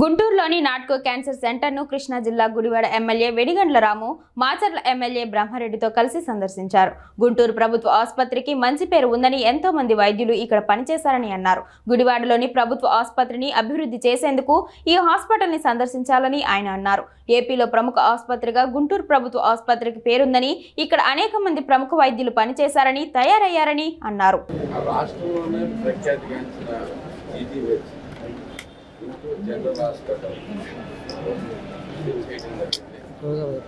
గుంటూరులోని నాట్కో క్యాన్సర్ సెంటర్ను కృష్ణా జిల్లా గుడివాడ ఎమ్మెల్యే వెడిగండ్ల రాము మాచర్ల ఎమ్మెల్యే బ్రహ్మారెడ్డితో కలిసి సందర్శించారు. గుంటూరు ప్రభుత్వ ఆసుపత్రికి మంచి పేరు ఉందని ఎంతో మంది వైద్యులు ఇక్కడ పనిచేశారని అన్నారు. గుడివాడలోని ప్రభుత్వ ఆసుపత్రిని అభివృద్ధి చేసేందుకు ఈ హాస్పిటల్ని సందర్శించాలని ఆయన అన్నారు. ఏపీలో ప్రముఖ ఆసుపత్రిగా గుంటూరు ప్రభుత్వ ఆసుపత్రికి పేరుందని ఇక్కడ అనేక మంది ప్రముఖ వైద్యులు పనిచేశారని తయారయ్యారని అన్నారు ఆ రాష్ట్రంలోనే ప్రఖ్యాతిగాంచిన ఈజీ వెజ్ గుంటూరు జనరల్ హాస్పిటల్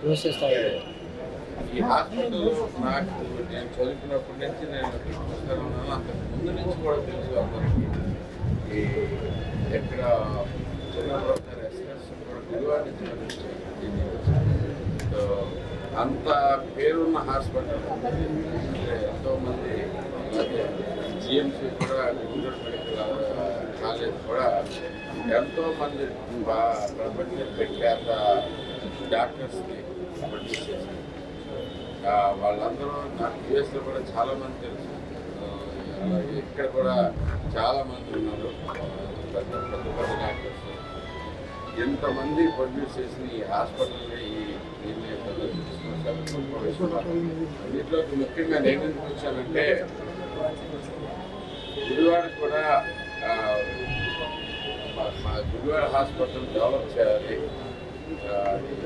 ప్రోసెస్ ఈ హాస్పిటల్ నాకు నేను చదువుకున్నప్పటి నుంచి నేను చూస్తూనే ఉన్నాను. అంతకు ముందు నుంచి కూడా తెలుసు అందరికీ ఈ ఎక్కడ చిన్నప్పుడు కూడా గురువారి నుంచి సో అంత పేరున్న హాస్పిటల్. ఎంతోమంది అలాగే జిఎంసీ కూడా గుంటూరు మెడికల్ కాలేజ్ కూడా ఎంతోమంది మంది ప్రపంచ ప్రఖ్యాత డాక్టర్స్ని ప్రొడ్యూస్ చేశారు. వాళ్ళందరూ నాకు యూఎస్లో కూడా చాలా మంది తెలుసు. ఇక్కడ కూడా చాలా మంది ఉన్నారు. పెద్ద పెద్ద పెద్ద డాక్టర్స్. ఎంతమంది ప్రొడ్యూస్ చేసిన ఈ హాస్పిటల్ని ఈ వీటిలోకి ముఖ్యంగా నేను ఎందుకు వచ్చానంటే గుడివాడ కూడా మా- మా హాస్పిటల్ డెవలప్ చేయాలి. ఆ,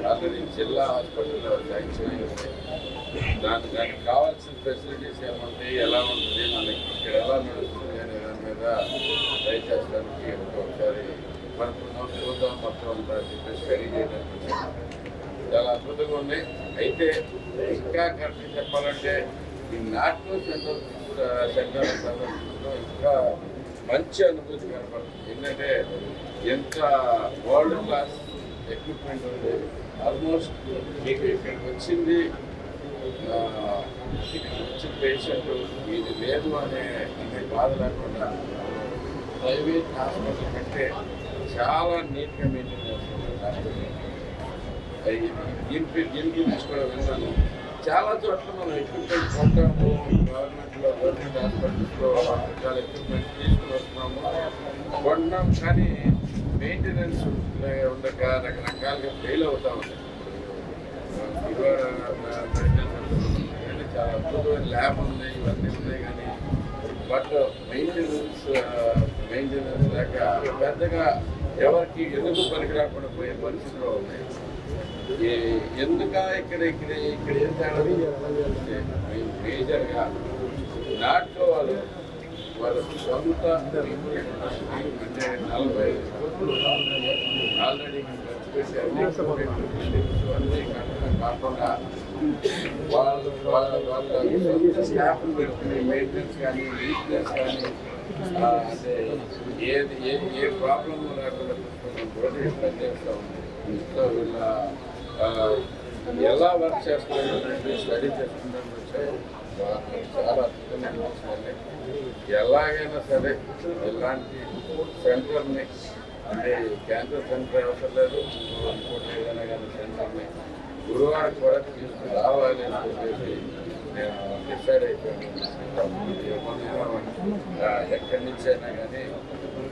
ఆల్రెడీ జిల్లా హాస్పిటల్లో శాంక్షన్ అయింది దాని దానికి కావాల్సిన ఫెసిలిటీస్ ఏముంటాయి ఎలా ఉంటుంది మనకి ఇక్కడ ఎలా నడుస్తుంది అనే దాని మీద ట్రై ఒకసారి మనకు చూద్దాం మొత్తం అంతా చెప్పి స్టడీ చేయడానికి చాలా అద్భుతంగా ఉంది. అయితే ఇంకా కరెక్ట్ చెప్పాలంటే ఈ నాటో సెంటర్ సెంటర్ ఇంకా మంచి అనుభూతి కనపడుతుంది. ఏంటంటే ఎంత వరల్డ్ క్లాస్ ఎక్విప్మెంట్ ఉంది ఆల్మోస్ట్ మీకు ఇక్కడికి వచ్చింది వచ్చిన పేషెంట్ ఇది లేదు అనే ఇది బాధ లేకుండా ప్రైవేట్ హాస్పిటల్ కంటే చాలా నీట్గా మెయింటైన్ చేస్తున్నారు. హాస్పిటల్ దీనికి దీని కూడా విన్నాను. చాలా చోట్ల మనం ఎక్విప్మెంట్ కొంటాము గవర్నమెంట్లో గవర్నమెంట్ హాస్పిటల్స్లో చాలా ఎక్విప్మెంట్ తీసుకుని వస్తున్నాము కొంటున్నాం కానీ మెయింటెనెన్స్ ఉండక రకరకాలుగా ఫెయిల్ అవుతా ఉన్నాయి ఇవాళ చాలా అద్భుతమైన ల్యాబ్ ఉంది ఇవన్నీ ఉన్నాయి కానీ బట్ మెయింటెనెన్స్ మెయింటెనెన్స్ లేక పెద్దగా ఎవరికి ఎందుకు పనికి రాకుండా పోయే పరిస్థితిలో ఉన్నాయి. ఎందుక ఇక్కడ ఇక్కడ ఇక్కడ ఏం తేడా జరుగుతుందంటే మేజర్గా నాట్లో వాళ్ళు వాళ్ళ సొంత అంటే నలభై ఆల్రెడీ ఖర్చు పెట్టారు కాకుండా వాళ్ళు వాళ్ళ వాళ్ళ సొంత పెట్టుకుని మెయింటెనెన్స్ కానీ నీట్నెస్ కానీ అంటే ఏది ఏ ఏ ప్రాబ్లం లేకుండా ఉంది. వీళ్ళ ఎలా వర్క్ చేస్తున్నారో స్టడీ చేసుకుంటాను చాలా అద్భుతంగా ఎలాగైనా సరే ఇలాంటి సెంటర్ని అంటే క్యాన్సర్ సెంటర్ అవసరం లేదు ఇంకోటి ఏదైనా కానీ సెంటర్ని గురువారం కూడా తీసుకురావాలి అని చెప్పేసి నేను డిసైడ్ అయిపోయాను. ఎక్కడి నుంచి అయినా కానీ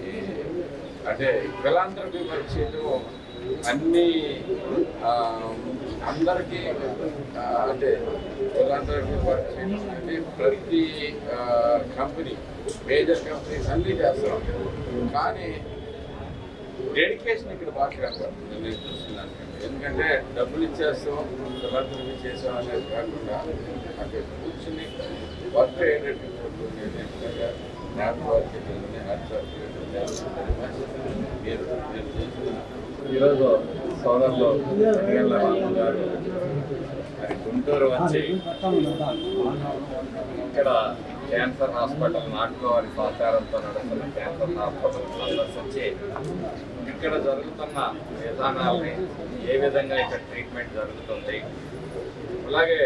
ఈ అంటే ఫిలాంథ్రపీ వర్క్ చేయడం అన్ని అందరికీ అంటే ఫిలాంథ్రపీ వర్క్ చేయడం ప్రతి కంపెనీ మేజర్ కంపెనీస్ అన్నీ చేస్తాం. కానీ డెడికేషన్ ఇక్కడ బాగా కనపడుతుంది నేను చూస్తున్నాను. ఎందుకంటే డబ్బులు ఇచ్చేస్తాం తర్వాత చేసాం అనేది కాకుండా అక్కడ కూర్చుని వర్క్ అయ్యేటట్టు జ్ఞాపక వర్క్ హార్ట్ మీరు నేను చేస్తున్నారు ఈరోజు సోదరులు ఎన్నికల రాము గారు మరి గుంటూరు వచ్చి ఇక్కడ క్యాన్సర్ హాస్పిటల్ నాటుకోవాలి సహకారంతో నడుస్తున్న క్యాన్సర్ హాస్పిటల్ సందర్శించి ఇక్కడ జరుగుతున్న విధానాలని ఏ విధంగా ఇక్కడ ట్రీట్మెంట్ జరుగుతుంది అలాగే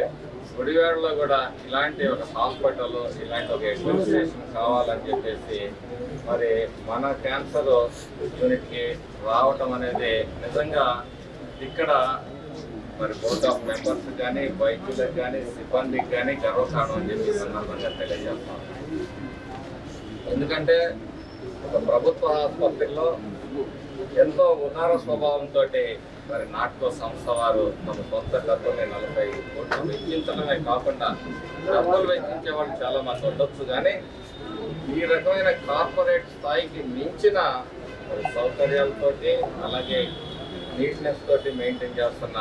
గుడివాడలో కూడా ఇలాంటి ఒక హాస్పిటల్ ఇలాంటి ఒక అడ్మినిస్ట్రేషన్ కావాలని చెప్పేసి మరి మన క్యాన్సర్ యూనిట్కి రావటం అనేది నిజంగా ఇక్కడ మరి బోర్డ్ ఆఫ్ మెంబర్స్ కానీ వైద్యులకు కానీ సిబ్బందికి కానీ గర్వకారణం అని చెప్పి సందర్భంగా తెలియజేస్తాం. ఎందుకంటే ఒక ప్రభుత్వ ఆసుపత్రిలో ఎంతో ఉదార స్వభావంతో మరి నాటకో సంస్థ వారు తమ సొంత డబ్బుల్ని నలభై కోట్లు వెచ్చించడమే కాకుండా డబ్బులు వెచ్చించే వాళ్ళు చాలా మంది ఉండొచ్చు. కానీ ఈ రకమైన కార్పొరేట్ స్థాయికి మించిన సౌకర్యాలతోటి అలాగే నీట్నెస్ తోటి మెయింటైన్ చేస్తున్న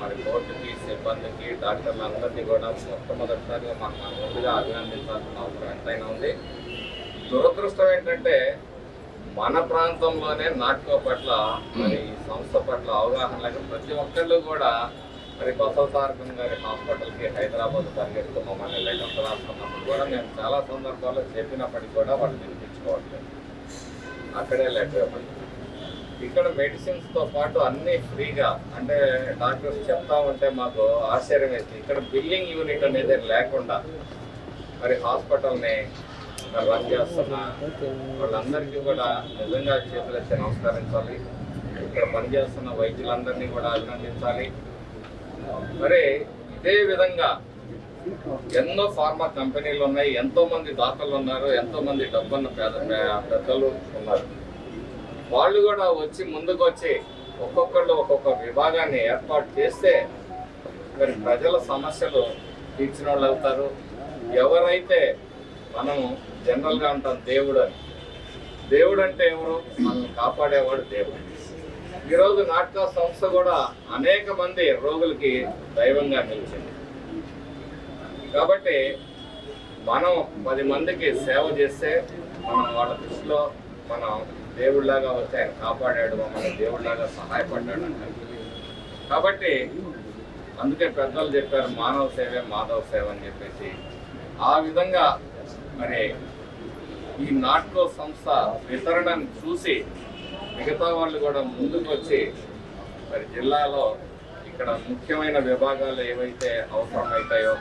మరి కోర్టుకి సిబ్బందికి డాక్టర్లు అందరినీ కూడా మొట్టమొదటిసారిగా మాకు ముందుగా అభినందించాల్సిన అవసరం ఎంతైనా ఉంది. దురదృష్టం ఏంటంటే మన ప్రాంతంలోనే నాటకం పట్ల మరి ఈ సంస్థ పట్ల అవగాహన లేక ప్రతి ఒక్కళ్ళు కూడా మరి బసవ తారకం గారి హాస్పిటల్కి హైదరాబాద్ పరిగెడుతూ మమ్మల్ని లెటర్ రాసుకున్నప్పుడు కూడా మేము చాలా సందర్భాల్లో చెప్పినప్పటికీ కూడా వాళ్ళు వినిపించుకోవట్లేదు. అక్కడే లెటర్ ఇవ్వండి ఇక్కడ మెడిసిన్స్తో పాటు అన్నీ ఫ్రీగా అంటే డాక్టర్స్ చెప్తా ఉంటే మాకు ఆశ్చర్యం ఇక్కడ బిల్లింగ్ యూనిట్ అనేది లేకుండా మరి హాస్పిటల్ని రన్ చేస్తున్న వాళ్ళందరికీ కూడా నిజంగా చేతులెత్తి నమస్కరించాలి. ఇక్కడ పనిచేస్తున్న వైద్యులందరినీ కూడా అభినందించాలి. మరి ఇదే విధంగా ఎన్నో ఫార్మా కంపెనీలు ఉన్నాయి ఎంతో మంది దాతలు ఉన్నారు ఎంతో మంది డబ్బున్న పేద పెద్దలు ఉన్నారు. వాళ్ళు కూడా వచ్చి ముందుకు వచ్చి ఒక్కొక్కళ్ళు ఒక్కొక్క విభాగాన్ని ఏర్పాటు చేస్తే మరి ప్రజల సమస్యలు తీర్చిన వాళ్ళు అవుతారు ఎవరైతే మనం జనరల్గా అంటాం దేవుడు అని దేవుడు అంటే ఎవరు? మనల్ని కాపాడేవాడు దేవుడు. ఈరోజు నాటక సంస్థ కూడా అనేక మంది రోగులకి దైవంగా నిలిచింది. కాబట్టి మనం పది మందికి సేవ చేస్తే మనం వాళ్ళ దృష్టిలో మనం దేవుడిలాగా వస్తే ఆయన కాపాడాడు మమ్మల్ని దేవుడిలాగా సహాయపడ్డాడు అంటారు. కాబట్టి అందుకే పెద్దలు చెప్పారు మానవ సేవే మాధవ సేవ అని చెప్పేసి. ఆ విధంగా మరి ఈ నాట్కో సంస్థ వితరణను చూసి మిగతా వాళ్ళు కూడా ముందుకు వచ్చి మరి జిల్లాలో ఇక్కడ ముఖ్యమైన విభాగాలు ఏవైతే అవసరమవుతాయో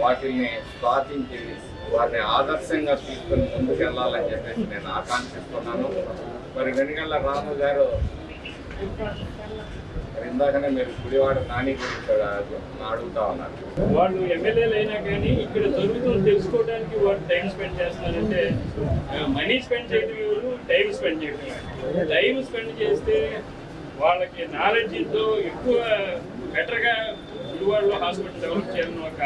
వాటిని స్థాపించి వారిని ఆదర్శంగా తీసుకుని ముందుకు వెళ్ళాలని చెప్పేసి నేను ఆకాంక్షిస్తున్నాను. మరి వెనుగళ్ళ రాము గారు మరి ఇందాకనే మీరు గుడివాడ నాని గురించి అడుగుతా ఉన్నారు. వాళ్ళు ఎమ్మెల్యేలు అయినా కానీ ఇక్కడ జరుగుతుంది తెలుసుకోవడానికి వాళ్ళు టైం స్పెండ్ చేస్తున్నారంటే మనీ స్పెండ్ చేయడం ఎవరు? టైం స్పెండ్ చేయడం టైం స్పెండ్ చేస్తే వాళ్ళకి నాలెడ్జ్తో ఎక్కువ బెటర్గా గుడివాడలో హాస్పిటల్ డెవలప్ చేయాలని ఒక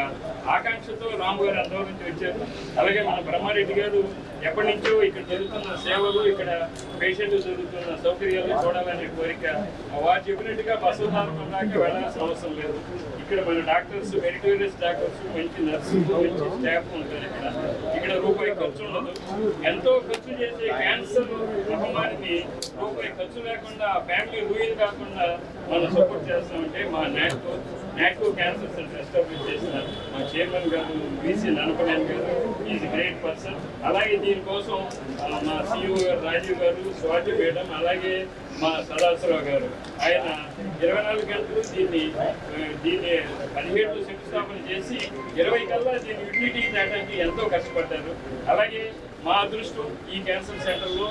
ఆకాంక్షతో రాము గారు అందరి నుంచి వచ్చారు. అలాగే మన బ్రహ్మారెడ్డి గారు ఎప్పటి నుంచో ఇక్కడ జరుగుతున్న సేవలు ఇక్కడ పేషెంట్ జరుగుతున్న సౌకర్యాలు చూడాలనే కోరిక. వారు చెప్పినట్టుగా బస్సు దారుణం దాకా వెళ్ళాల్సిన అవసరం లేదు. ఇక్కడ మన డాక్టర్స్ మెరిటోరియస్ డాక్టర్స్ మంచి నర్సులు మంచి స్టాఫ్ ఉంటారు ఇక్కడ. ఇక్కడ రూపాయి ఖర్చు ఉండదు. ఎంతో ఖర్చు చేసే క్యాన్సర్ మహమ్మారిని రూపాయి ఖర్చు లేకుండా ఫ్యామిలీ రూయిన్ కాకుండా మనం సపోర్ట్ చేస్తామంటే మా NATCO NATCO cancer centre establish చేసిన మా చైర్మన్ గారు బీసీ ననపనేని గారు ఈజ్ గ్రేట్ పర్సన్ అలాగే దీనికోసం మా సిఇఓ గారు రాజీవ్ గారు స్వాతి మేడం అలాగే మా సదాశివరావు గారు. ఆయన ఇరవై నాలుగు గంటలు దీన్ని దీన్ని పదిహేడు శంకుస్థాపన చేసి ఇరవై కల్లా దీన్ని యూటిలిటీ తేటానికి ఎంతో కష్టపడ్డారు. అలాగే మా అదృష్టం ఈ క్యాన్సర్ సెంటర్లో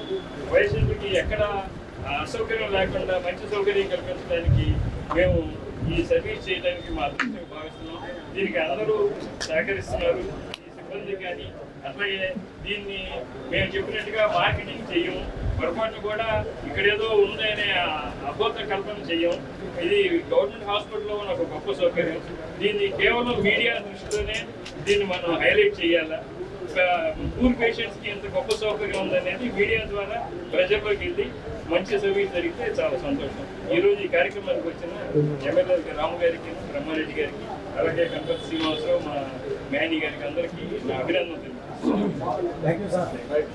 పేషెంట్కి ఎక్కడ అసౌకర్యం లేకుండా మంచి సౌకర్యం కల్పించడానికి మేము ఈ సర్వీస్ చేయడానికి మా అదృష్టం భావిస్తున్నాం. దీనికి అందరూ సహకరిస్తున్నారు. ఈ సిబ్బంది కానీ అట్లాగే దీన్ని మేము చెప్పినట్టుగా మార్కెటింగ్ చెయ్యము పొరపాటు కూడా ఇక్కడ ఏదో ఉందనే అబద్ధ కల్పన చెయ్యం ఇది గవర్నమెంట్ హాస్పిటల్లో ఉన్న ఒక గొప్ప సౌకర్యం. దీన్ని కేవలం మీడియా దృష్టిలోనే దీన్ని మనం హైలైట్ చేయాలా. పూర్ పేషెంట్స్కి ఎంత గొప్ప సౌకర్యం ఉందనేది మీడియా ద్వారా ప్రజల్లోకి వెళ్ళి మంచి సర్వీస్ జరిగితే చాలా సంతోషం. ఈ రోజు ఈ కార్యక్రమానికి వచ్చిన ఎమ్మెల్యే రాము గారికి బ్రహ్మారెడ్డి గారికి అలాగే గణపతి శ్రీనివాసరావు మా మేనీ గారికి అందరికీ నా అభినందనలు. తెలుపుతున్నాను